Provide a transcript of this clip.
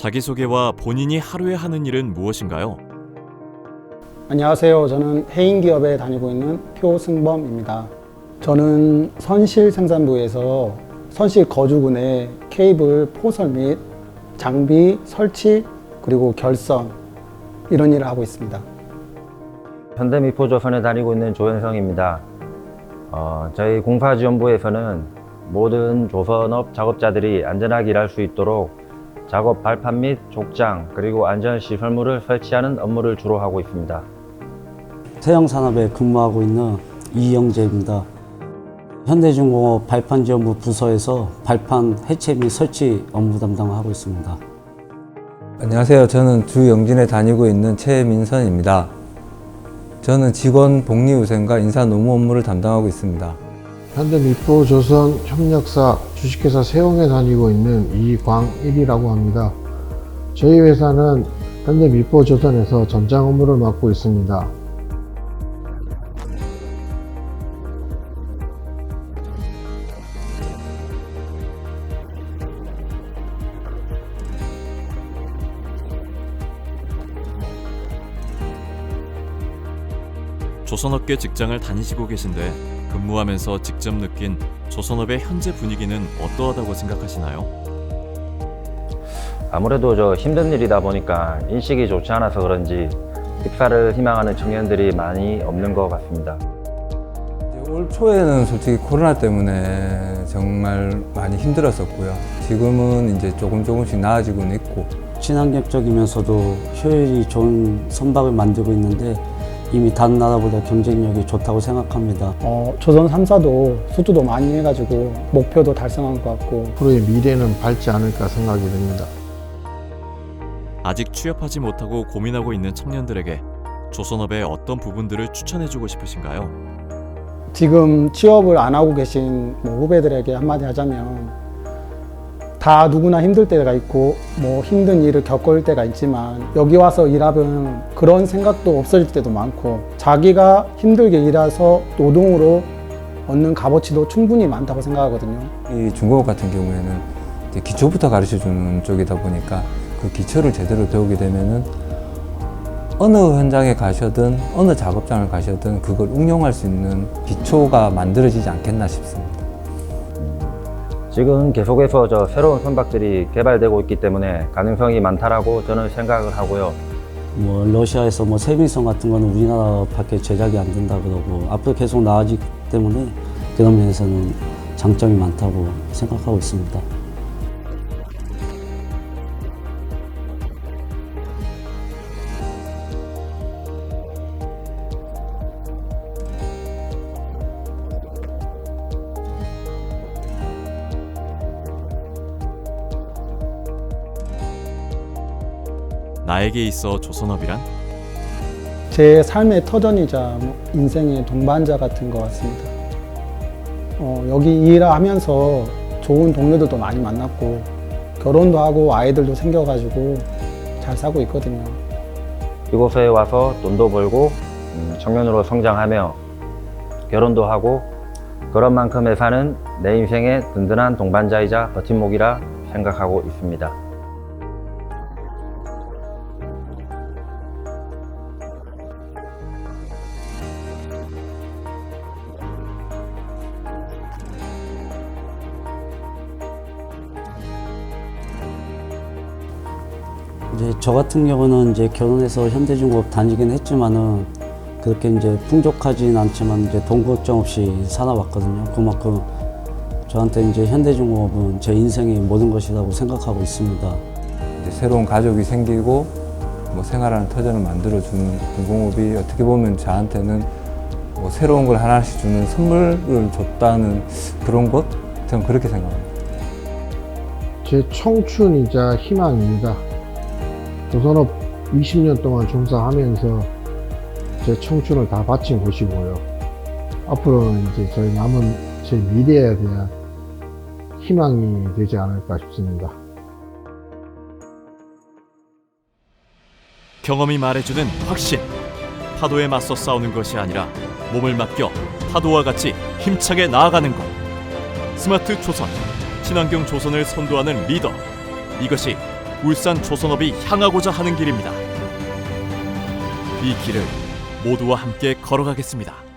자기소개와 본인이 하루에 하는 일은 무엇인가요? 안녕하세요. 저는 해인기업에 다니고 있는 표승범입니다. 저는 선실 생산부에서 선실 거주군의 케이블 포설 및 장비 설치 그리고 결선 이런 일을 하고 있습니다. 현대미포조선에 다니고 있는 조현성입니다. 어, 저희 공사지원부에서는 모든 조선업 작업자들이 안전하게 일할 수 있도록 작업 발판 및 족장 그리고 안전시설물을 설치하는 업무를 주로 하고 있습니다. 태양산업에 근무하고 있는 이영재입니다. 현대중공업 발판지원부 부서에서 발판 해체 및 설치 업무 담당하고 있습니다. 안녕하세요. 저는 주영진에 다니고 있는 최민선입니다. 저는 직원 복리후생과 인사 노무 업무를 담당하고 있습니다. 현대 미포조선 협력사 주식회사 세용에 다니고 있는 이광일이라고 합니다. 저희 회사는 현대 미포조선에서 전장 업무를 맡고 있습니다. 조선업계 직장을 다니시고 계신데 근무하면서 직접 느낀 조선업의 현재 분위기는 어떠하다고 생각하시나요? 아무래도 저 힘든 일이다 보니까 인식이 좋지 않아서 그런지 입사를 희망하는 청년들이 많이 없는 것 같습니다. 올 초에는 솔직히 코로나 때문에 정말 많이 힘들었었고요. 지금은 이제 조금 조금씩 나아지고는 있고 친환경적이면서도 효율이 좋은 선박을 만들고 있는데 이미 다른 나라보다 경쟁력이 좋다고 생각합니다. 어, 조선 3사도 수주도 많이 해가지고 목표도 달성한 것 같고 앞으로의 미래는 밝지 않을까 생각이 듭니다. 아직 취업하지 못하고 고민하고 있는 청년들에게 조선업의 어떤 부분들을 추천해주고 싶으신가요? 지금 취업을 안 하고 계신 뭐 후배들에게 한마디 하자면 다 누구나 힘들 때가 있고 뭐 힘든 일을 겪을 때가 있지만 여기 와서 일하면 그런 생각도 없어질 때도 많고 자기가 힘들게 일해서 노동으로 얻는 값어치도 충분히 많다고 생각하거든요. 이 중공업 같은 경우에는 기초부터 가르쳐 주는 쪽이다 보니까 그 기초를 제대로 배우게 되면은 어느 현장에 가셔든 어느 작업장을 가셔든 그걸 응용할 수 있는 기초가 만들어지지 않겠나 싶습니다. 지금 계속해서 저 새로운 선박들이 개발되고 있기 때문에 가능성이 많다라고 저는 생각을 하고요. 뭐 러시아에서 뭐 세밀성 같은 거는 우리나라밖에 제작이 안 된다 그러고 앞으로 계속 나아지기 때문에 그런 면에서는 장점이 많다고 생각하고 있습니다. 나에게 있어 조선업이란? 제 삶의 터전이자 뭐 인생의 동반자 같은 것 같습니다. 어, 여기 일하면서 좋은 동료들도 많이 만났고 결혼도 하고 아이들도 생겨가지고 잘 살고 있거든요. 이곳에 와서 돈도 벌고 음, 청년으로 성장하며 결혼도 하고 그런 만큼 회사는 내 인생의 든든한 동반자이자 버팀목이라 생각하고 있습니다. 이제 저 같은 경우는 이제 결혼해서 현대중공업 다니긴 했지만은 그렇게 이제 풍족하진 않지만 이제 돈 걱정 없이 살아왔거든요. 그만큼 저한테 이제 현대중공업은 제 인생의 모든 것이라고 생각하고 있습니다. 이제 새로운 가족이 생기고 뭐 생활하는 터전을 만들어주는 중공업이 어떻게 보면 저한테는 뭐 새로운 걸 하나씩 주는 선물을 줬다는 그런 것? 저는 그렇게 생각합니다. 제 청춘이자 희망입니다. 조선업 20년 동안 종사하면서 제 청춘을 다 바친 곳이고요. 앞으로는 이제 저희 남은 제 미래에 대한 희망이 되지 않을까 싶습니다. 경험이 말해주는 확신. 파도에 맞서 싸우는 것이 아니라 몸을 맡겨 파도와 같이 힘차게 나아가는 것. 스마트 조선, 친환경 조선을 선도하는 리더. 이것이 울산 조선업이 향하고자 하는 길입니다. 이 길을 모두와 함께 걸어가겠습니다.